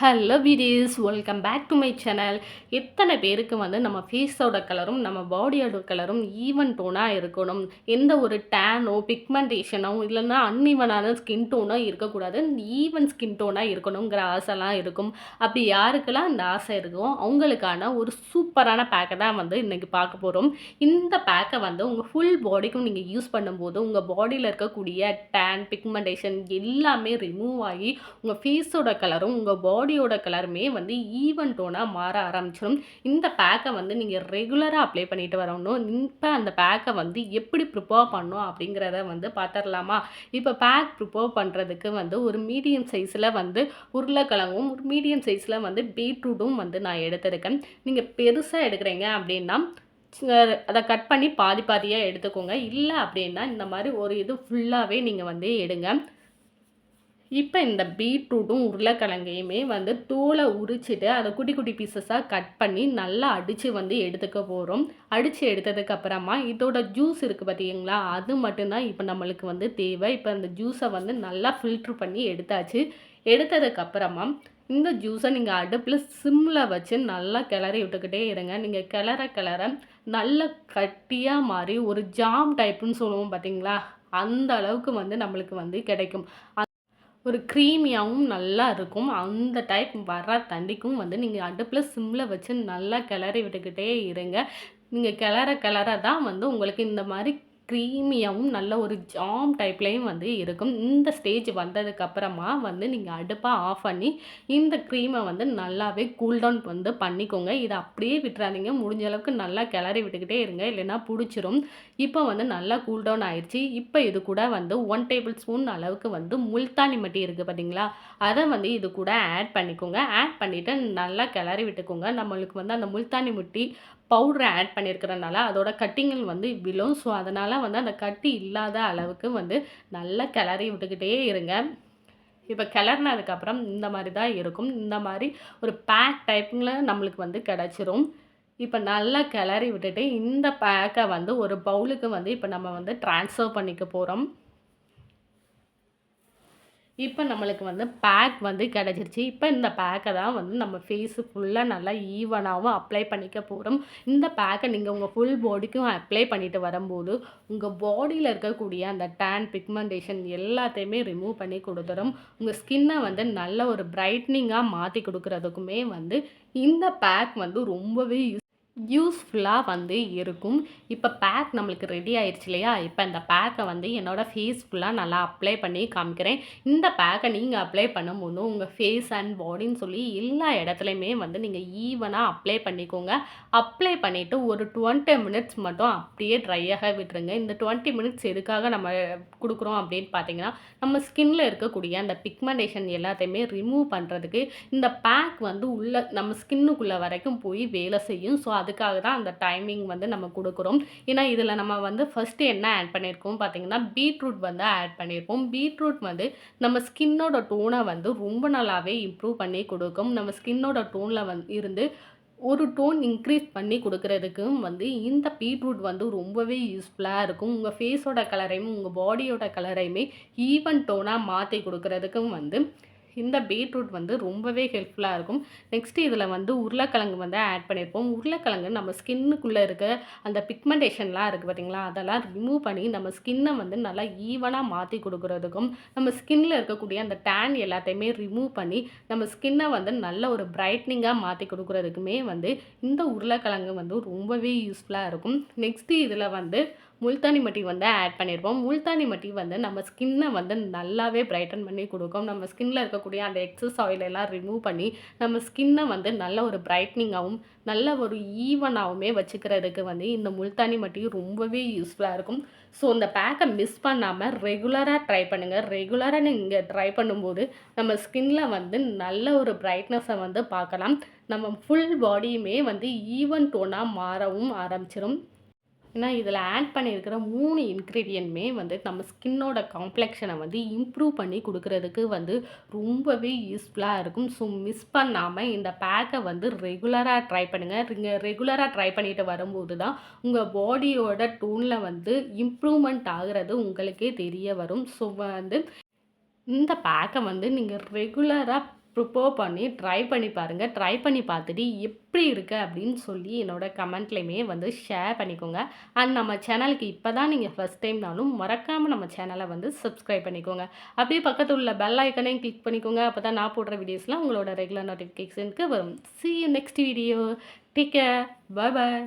Hello buddies welcome back to my channel எத்தனை பேருக்கு வந்து நம்ம ஃபேஸோட கலரும் நம்ம பாடியோட கலரும் ஈவன் டோனாக இருக்கணும். எந்த ஒரு டேனோ பிக்மெண்டேஷனோ இல்லைன்னா அன்இவனான ஸ்கின் டோனோ இருக்கக்கூடாது. ஈவன் ஸ்கின் டோனாக இருக்கணுங்கிற ஆசைலாம் இருக்கும். அப்படி யாருக்கெல்லாம் அந்த ஆசை இருக்கோ அவங்களுக்கான ஒரு சூப்பரான பேக்கை தான் வந்து இன்றைக்கி பார்க்க போகிறோம் இந்த பேக்கை வந்து உங்கள் ஃபுல் பாடிக்கும் நீங்கள் யூஸ் பண்ணும்போது உங்கள் பாடியில் இருக்கக்கூடிய டேன் பிக்மெண்டேஷன் எல்லாமே ரிமூவ் ஆகி உங்கள் ஃபேஸோட கலரும் உங்கள் பாடி பாடியோட கலருமே வந்து ஈவன் டோனாக மாற ஆரம்பிச்சிடும் இந்த பேக்கை வந்து நீங்கள் ரெகுலராக அப்ளை பண்ணிட்டு வரணும். இப்போ அந்த பேக்கை வந்து எப்படி ப்ரிப்பேர் பண்ணும் அப்படிங்கிறத வந்து பார்த்துடலாமா? இப்போ பேக் ப்ரிப்பேர் பண்ணுறதுக்கு வந்து ஒரு மீடியம் சைஸில் வந்து உருளைக்கிழங்கும் ஒரு மீடியம் சைஸில் வந்து பீட்ரூட்டும் வந்து நான் எடுத்திருக்கேன். நீங்கள் பெருசாக எடுக்கிறீங்க அப்படின்னா அதை கட் பண்ணி பாதி பாதியாக எடுத்துக்கோங்க. இல்லை அப்படின்னா இந்த மாதிரி ஒரு இது ஃபுல்லாகவே நீங்கள் வந்து எடுங்க. இப்போ இந்த பீட்ரூட்டும் உருளைக்கிழங்கையுமே வந்து தோலை உரிச்சிட்டு அதை குட்டி குட்டி பீசஸாக கட் பண்ணி நல்லா அடித்து வந்து எடுத்துக்க போகிறோம் அடித்து எடுத்ததுக்கப்புறமா இதோட ஜூஸ் இருக்குது பார்த்தீங்களா அது மட்டும்தான் இப்போ நம்மளுக்கு வந்து தேவை. இப்போ அந்த ஜூஸை வந்து நல்லா ஃபில்ட்ரு பண்ணி எடுத்தாச்சு. எடுத்ததுக்கப்புறமா இந்த ஜூஸை நீங்கள் அடுப்பில் சிம்மில் வச்சு நல்லா கிளறி விட்டுக்கிட்டே இருங்க. நீங்கள் கிளற கிளற நல்லா கட்டியாக மாறி ஒரு ஜாம் டைப்புன்னு சொல்லுவோம் பார்த்தீங்களா அந்த அளவுக்கு வந்து நம்மளுக்கு வந்து கிடைக்கும். ஒரு க்ரீமியாகவும் நல்லா இருக்கும். அந்த டைப் வர தண்டிக்கும் வந்து நீங்கள் அடுப்பில் சிம்மில் வச்சு நல்லா கிளறி விட்டுக்கிட்டே இருங்க. நீங்கள் கிளற கிளற தான் வந்து உங்களுக்கு இந்த மாதிரி க்ரீமியாகவும் நல்ல ஒரு ஜாம் டைப்லேயும் வந்து இருக்கும். இந்த ஸ்டேஜ் வந்ததுக்கப்புறமா வந்து நீங்கள் அடுப்பை ஆஃப் பண்ணி இந்த க்ரீமை வந்து நல்லாவே கூல்டவுன் வந்து பண்ணிக்கோங்க. இதை அப்படியே விட்டுறாதீங்க. முடிஞ்ச அளவுக்கு நல்லா கிளறி விட்டுக்கிட்டே இருங்க. இல்லைன்னா பிடிச்சிரும். இப்போ வந்து நல்லா கூல்டவுன் ஆயிடுச்சு இப்போ இது கூட வந்து ஒன் டேபிள் ஸ்பூன் அளவுக்கு வந்து முல்தானி மட்டி இருக்குது பார்த்தீங்களா? அதை வந்து இது கூட ஆட் பண்ணிக்கோங்க. ஆட் பண்ணிவிட்டு நல்லா கிளறி விட்டுக்கோங்க. நம்மளுக்கு வந்து அந்த முல்தானி முட்டி பவுடரை ஆட் பண்ணியிருக்கிறனால அதோட கட்டிங்கள் வந்து விழும். ஸோ அதனால் வந்து அந்த கட்டி இல்லாத அளவுக்கு வந்து நல்லா கிளறி விட்டுக்கிட்டே இருங்க. இப்போ கிளறினதுக்கப்புறம் இந்த மாதிரி தான் இருக்கும். இந்த மாதிரி ஒரு பேக் டைப்பில் நம்மளுக்கு வந்து கிடச்சிரும். இப்போ நல்லா கிளறி விட்டுட்டு இந்த பேக்கை வந்து ஒரு பவுலுக்கு வந்து இப்போ நம்ம வந்து ட்ரான்ஸ்ஃபர் பண்ணிக்க போகிறோம் இப்போ நம்மளுக்கு வந்து பேக் வந்து கிடச்சிருச்சு. இப்போ இந்த பேக்கை தான் வந்து நம்ம ஃபேஸு ஃபுல்லாக நல்லா ஈவனாகவும் அப்ளை பண்ணிக்க போகிறோம் இந்த பேக்கை நீங்கள் உங்கள் ஃபுல் பாடிக்கும் அப்ளை பண்ணிட்டு வரும்போது உங்கள் பாடியில் இருக்கக்கூடிய அந்த டேன் பிக்மெண்டேஷன் எல்லாத்தையுமே ரிமூவ் பண்ணி கொடுத்துரும். உங்கள் ஸ்கின்னை வந்து நல்ல ஒரு பிரைட்னிங்காக மாற்றி கொடுக்குறதுக்குமே வந்து இந்த பேக் வந்து ரொம்பவே யூஸ் யூஸ்ஃபுல்லாக வந்து இருக்கும். இப்போ பேக் நம்மளுக்கு ரெடி ஆயிடுச்சு இல்லையா? இப்போ இந்த பேக்கை வந்து என்னோடய ஃபேஸ் ஃபுல்லாக நல்லா அப்ளை பண்ணி காமிக்கிறேன். இந்த பேக்கை நீங்கள் அப்ளை பண்ணும்போது உங்கள் ஃபேஸ் அண்ட் பாடின்னு சொல்லி எல்லா இடத்துலையுமே வந்து நீங்கள் ஈவனாக அப்ளை பண்ணிக்கோங்க. அப்ளை பண்ணிவிட்டு ஒரு டுவெண்ட்டி மினிட்ஸ் மட்டும் அப்படியே ட்ரையாக விட்டுருங்க. இந்த டுவெண்ட்டி மினிட்ஸ் எதுக்காக நம்ம கொடுக்குறோம் அப்படின்னு பார்த்தீங்கன்னா நம்ம ஸ்கின்ல இருக்கக்கூடிய அந்த பிக்மெண்டேஷன் எல்லாத்தையுமே ரிமூவ் பண்ணுறதுக்கு இந்த பேக் வந்து உள்ள நம்ம ஸ்கின்னுக்குள்ளே வரைக்கும் போய் வேலை செய்யும். ஸோ அதுக்காக தான் அந்த டைமிங் வந்து நம்ம கொடுக்குறோம். ஏன்னா இதில் நம்ம வந்து ஃபஸ்ட்டு என்ன ஆட் பண்ணியிருக்கோம் பார்த்திங்கன்னா பீட்ரூட் வந்து ஆட் பண்ணியிருக்கோம் பீட்ரூட் வந்து நம்ம ஸ்கின்னோட டோனை வந்து ரொம்ப நல்லாவே இம்ப்ரூவ் பண்ணி கொடுக்கும். நம்ம ஸ்கின்னோட டோனில் வந்து இருந்து ஒரு டோன் இன்க்ரீஸ் பண்ணி கொடுக்குறதுக்கும் வந்து இந்த பீட்ரூட் வந்து ரொம்பவே யூஸ்ஃபுல்லாக இருக்கும். உங்கள் ஃபேஸோட கலரையும் உங்கள் பாடியோட கலரையுமே ஈவன் டோனாக மாற்றி கொடுக்குறதுக்கும் வந்து இந்த பீட்ரூட் வந்து ரொம்பவே ஹெல்ப்ஃபுல்லாக இருக்கும். நெக்ஸ்ட்டு இதில் வந்து உருளைக்கிழங்கு வந்து ஆட் பண்ணியிருப்போம் உருளைக்கிழங்கு நம்ம ஸ்கின்னுக்குள்ளே இருக்க அந்த பிக்மெண்டேஷன்லாம் இருக்குது பார்த்திங்களா அதெல்லாம் ரிமூவ் பண்ணி நம்ம ஸ்கின்னை வந்து நல்லா ஈவனாக மாற்றி கொடுக்குறதுக்கும் நம்ம ஸ்கின்னில் இருக்கக்கூடிய அந்த டேன் எல்லாத்தையுமே ரிமூவ் பண்ணி நம்ம ஸ்கின்னை வந்து நல்ல ஒரு பிரைட்னிங்காக மாற்றி கொடுக்குறதுக்குமே வந்து இந்த உருளைக்கிழங்கு வந்து ரொம்பவே யூஸ்ஃபுல்லாக இருக்கும். நெக்ஸ்ட்டு இதில் வந்து முல்தானி மட்டி வந்து ஆட் பண்ணியிருப்போம் முல்தானி மட்டி வந்து நம்ம ஸ்கின்னை வந்து நல்லாவே பிரைட்டன் பண்ணி கொடுக்கும். நம்ம ஸ்கின்னில் இருக்கக்கூடிய அந்த எக்ஸஸ் ஆயிலெல்லாம் ரிமூவ் பண்ணி நம்ம ஸ்கின்னை வந்து நல்ல ஒரு பிரைட்னிங்காகவும் நல்ல ஒரு ஈவனாகவுமே வச்சுக்கிறதுக்கு வந்து இந்த முல்தானி மட்டி ரொம்பவே யூஸ்ஃபுல்லாக இருக்கும். ஸோ இந்த பேக்கை மிஸ் பண்ணாமல் ரெகுலராக ட்ரை பண்ணுங்கள் ரெகுலராக நீங்கள் ட்ரை பண்ணும்போது நம்ம ஸ்கின்ல வந்து நல்ல ஒரு பிரைட்னஸை வந்து பார்க்கலாம். நம்ம ஃபுல் பாடியுமே வந்து ஈவன் டோனாக மாறவும் ஆரம்பிச்சிடும் ஏன்னா இதில் ஆட் பண்ணியிருக்கிற மூணு இன்க்ரீடியன்ட்மே வந்து நம்ம ஸ்கின்னோட காம்ப்ளெக்ஷனை வந்து இம்ப்ரூவ் பண்ணி கொடுக்குறதுக்கு வந்து ரொம்பவே யூஸ்ஃபுல்லாக இருக்கும். ஸோ மிஸ் பண்ணாமல் இந்த பேக்கை வந்து ரெகுலராக ட்ரை பண்ணுங்கள் நீங்கள் ரெகுலராக ட்ரை பண்ணிட்டு வரும்போது தான் உங்கள் பாடியோட டோனில் வந்து இம்ப்ரூவ்மெண்ட் ஆகிறது உங்களுக்கே தெரிய வரும். ஸோ வந்து இந்த பேக்கை வந்து நீங்கள் ரெகுலராக ப்ரிப்பேர் பண்ணி ட்ரை பண்ணி பாருங்கள் ட்ரை பண்ணி பார்த்துட்டு எப்படி இருக்குது அப்படின்னு சொல்லி என்னோடய கமெண்ட்லேயுமே வந்து ஷேர் பண்ணிக்கோங்க. அண்ட் நம்ம சேனலுக்கு இப்போ தான் நீங்கள் ஃபஸ்ட் டைம்னாலும் மறக்காமல் நம்ம சேனலை வந்து சப்ஸ்கிரைப் பண்ணிக்கோங்க. அப்படியே பக்கத்தில் உள்ள பெல் ஐக்கனையும் கிளிக் பண்ணிக்கோங்க. அப்போ தான் நான் போடுற வீடியோஸ்லாம் உங்களோட ரெகுலர் நோட்டிஃபிகேஷனுக்கு வரும். See you next video take care bye bye